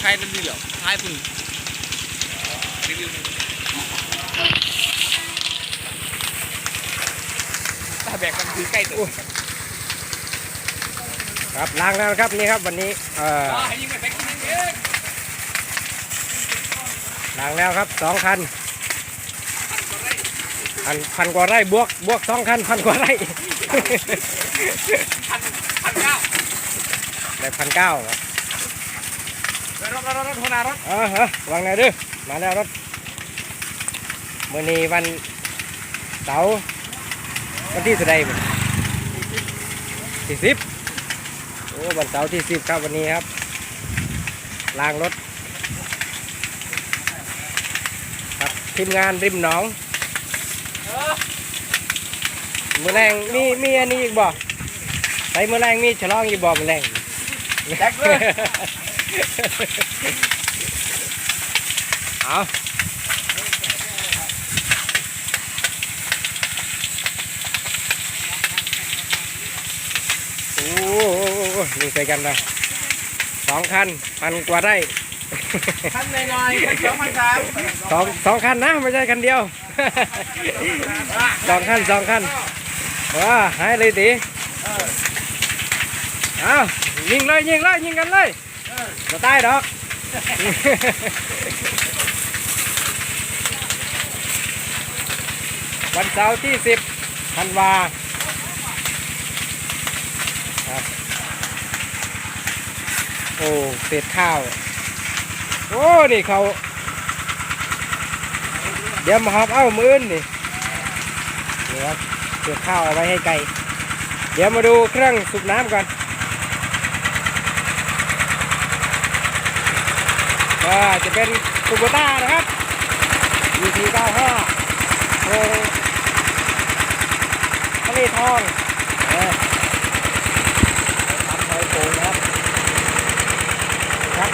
ใครนั่นดีเหรอใครคุณรีวิวถ้าแบกกันคือใกล้ตัวครับล้างแล้วนะครับนี่ครับวันนี้เอ่อให้ยิงไปแบกยิงเองล้างแล้วครับสองคันพันพันกว่าไร่บวกบวกสองคันพันกว่าไร่พันพันเก้าได้พันเก้าครับ รถรถรถรถหัวหน้ารถเออฮะวางไหนด้อมาแล้วรถมื่อนี้วันเสาร์วันที่เท่าไหรบ่ที่สิบโอ้วันเสาร์ที่สิบครับวันนี้ครับล้างรถครับทีมงานริมหนองมือแรงมีมีอันนี้อีกบ่ใส่มือแรงมีฉลองอีกบ่มือแรงแบกเลย เอาโอ้โหนี่ใส่กันนะสองคันพันกว่าไร่พันหน่อยๆพันสองพันสามสองสองคันนะไม่ใช่คันเดียวสองคันสองคันว้าหายเลยตีเอายิงเลยยิงเลยยิงกันเลย จะตายดอกวันเสาร์ที่สิบธันวาครับโอ้เศษข้าว โอ้ นี่เขา เดี๋ยวมาหอบเอ้ามืออนนี่เนี่ครับเศษข้าวเอาไว้ให้ไก่ เดี๋ยวมาดูเครื่องสูบน้ำก่อน ก็จะเป็นคูโบต้านะครับ EP 95โครงทะเลทองเออทำหอยโขงครับครับ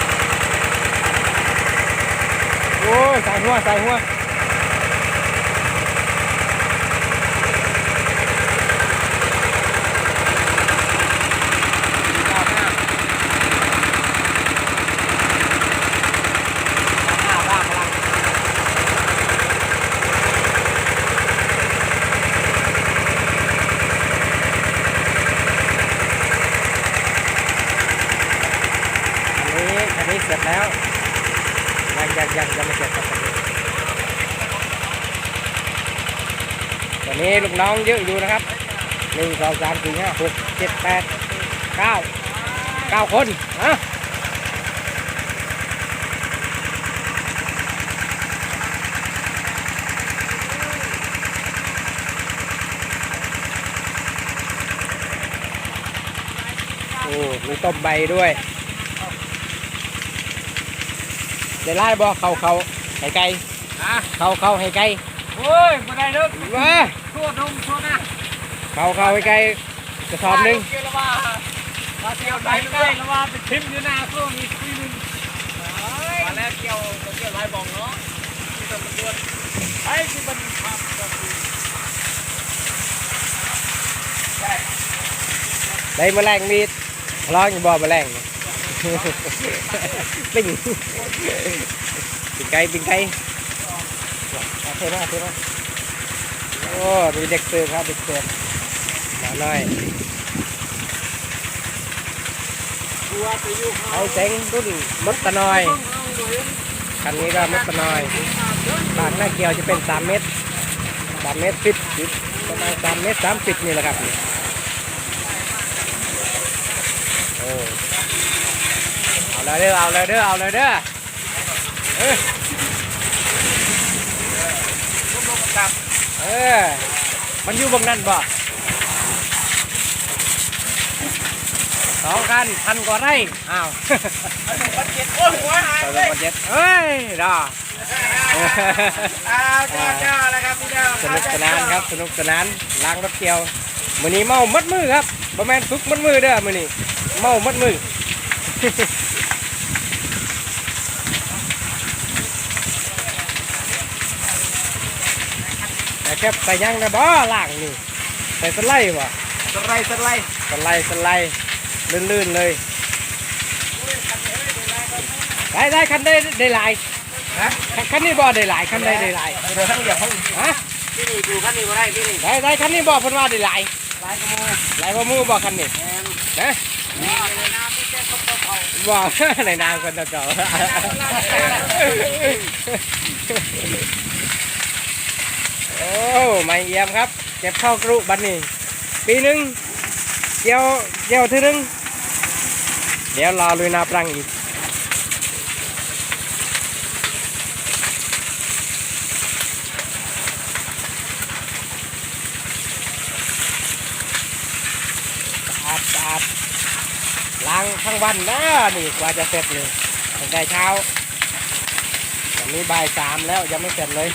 โอ้ย ใส่หัว ใส่หัวอันนี้อันนี้เสร็จแล้ว ยังยังยังยังไม่เสร็จครับ วันนี้ลูกน้องเยอะอยู่นะครับหนึ่งสองสามสี่ห้าหกเจ็ดแปดเก้าเก้าคนอะโอ้มีต้มใบด้วยได้ไล่บ่เขาเขาให้ไก่อะเขาเขาให้ไก่โอ้ยมาได้เด้อว้า ทั่วทุ่งทั่วหน้าเขาเขาให้ไก่กระสอบหนึ่งเกี่ยวว่ามาเที่ยวไหนใกล้แล้วว่าไปทิมอยู่หน้าช่วงนี้คุยนึงมาแล้วเกี่ยวเกี่ยวลายบองเนาะที่ตำรวจไอ้ที่มันขับก็คือได้แมลงมีดร้องอยู่บ่แมลงปิ้งปิ้งไก่ปิ้งไก่เอาเทมาเทมา โอ้มีเด็กเสิร์ครับเด็กเสิร์มาหน่อยตัวไปอยู่เอาเซ็งรุ่นมดตะนอยคันนี้ก็มดตะนอยปากหน้าเกียวจะเป็น3เมตร3เมตรสิบประมาณ3เมตร30นี่แหละครับโอ้เอาเลยเด้อเอาเลยเด้อเอาเลยเด้อ เออเออ มันอยู่บงนั้นบ่สองคันพันกว่าไร่อ้าวคนเจ็บโอ้ยหัวหายสองเลยพันเจ็ดเอ้ยดออ้าวเจ้าเจ้าแล้วครับพี่เจ้าสนุกสนานครับสนุกสนานล้างรถเกี่ยวมือนี้เมามัดมือครับบะแมนฝึกมัดมือเด้อมือนี้เมามัดมือ แต่แค บใส่ยังได้บ่ล่างนี่ใส่สไลด์บ่สไลด์สไลด์สไลด์สไลด์ลื่นๆเลยได้ได้คันได้ได้หลายฮะคันนี้บ่ได้หลายคันได้ได้หลายเดี๋ยวทั้งเดียวทั้งฮะพี่นี่ดูขั้นนี้มาได้พี่นี่ได้ได้คันนี้บ่เพิ่นว่าได้หลายลายกระโมหลายกว่ามือบ่คันนี้แอนนะนี่ในน้ำนี่แค่เขาเขาบ่ในนามคนเจ้า โอ้ไม่เยี่ยมครับ เก็บเข้ากรุบัดนี้ ปีหนึ่งเกี่ยวเกี่ยวทีนึงเดี๋ยวรอลุยนาปรังอีกอาดสะอาดล้างทั้งวันนะนี่กว่าจะเสร็จเลยตั้งแต่เช้าตอนนี้บ่ายสามแล้วยังไม่เสร็จเลย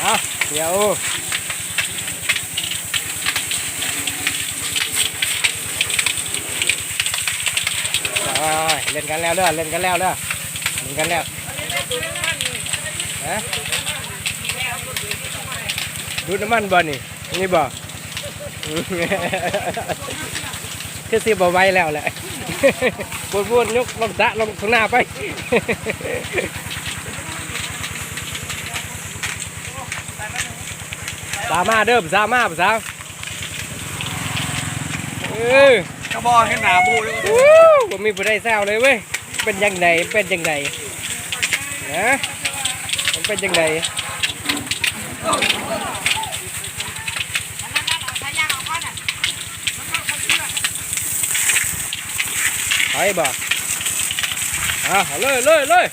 เอาเดี๋ยวเล่นกันแล้วเด้อเล่นกันแล้วเด้อเล่นกันแล้วฮะดูดน้ำมันบ่นี่นี่บ่อืมคือสิบ่ไหวแล้วแหละวนวนๆยกลงสะลงข้างหน้าไป สามารถเด้อสามารถสาวเออกระบอกให้หนาบูเลยวู้บ่มีผู้ใดแซวเลยเว้ยเป็นยังไงเป็นยังไงนะมันเป็นยังไงถอยบ่อะเอาเลยเลยเลย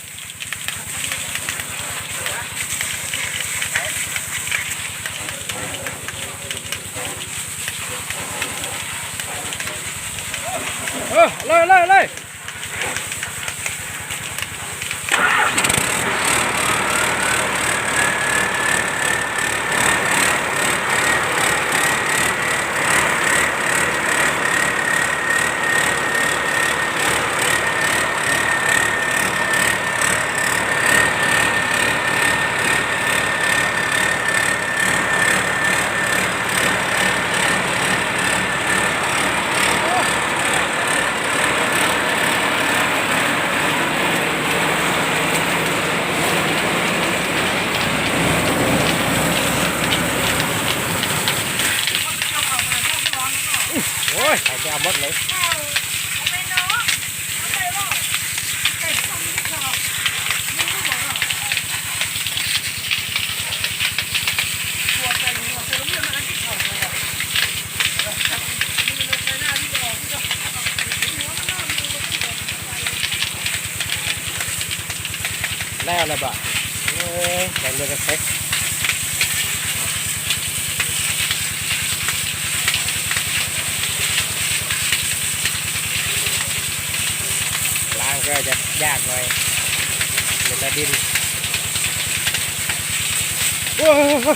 เออ ยเลยเลยโอ้ยเอาไปเอาหมดเลยแล้วนะบ่เอ้ยแบ่งเดือนกันเซ็กล้าง ก็จะยากหน่อยเดี๋ยวจะดินโอ้โห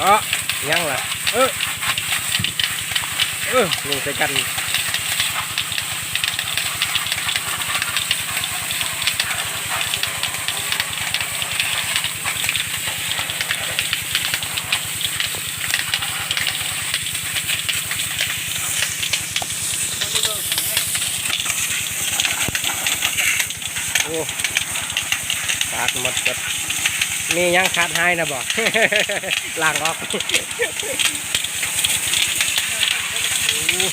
อ๋อยังล่ะเออเออลงใส่กัน อ้ขาดหมดจดมียังขาดหายนะบอกล้างออกโอ้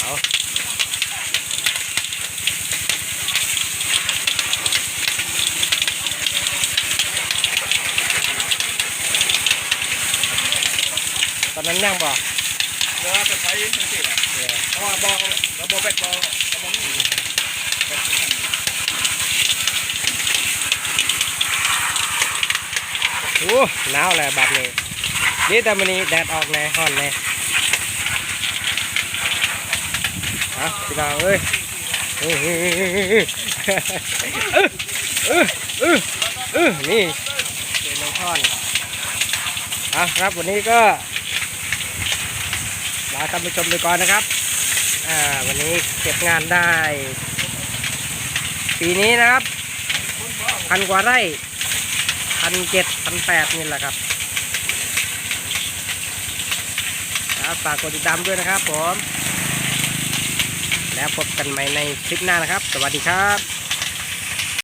เอาตอนนั้นยังบอกเดี๋ยวจะใช้ทั้งสิ้นแหละเพราะว่าบอกระบบแบตบอกระบบนี่แบตนี่ โอ้หนาวแหละแบบนี้นี่แต่มันนี้แดดออกแน่ฮ้อนแน่ฮะพี่น้องเอ้ยเออเออเออนี่เป็นในท่อนอะครับวันนี้ก็ลาท่านผู้ชมไปก่อนนะครับ อ่า วันนี้เก็บงานได้ ปีนี้นะครับ พันกว่าไร่ พันเจ็ดพันแปดนี่แหละครับครับฝากกดติดตามด้วยนะครับผม แล้วพบกันใหม่ในคลิปหน้านะครับ สวัสดีครับ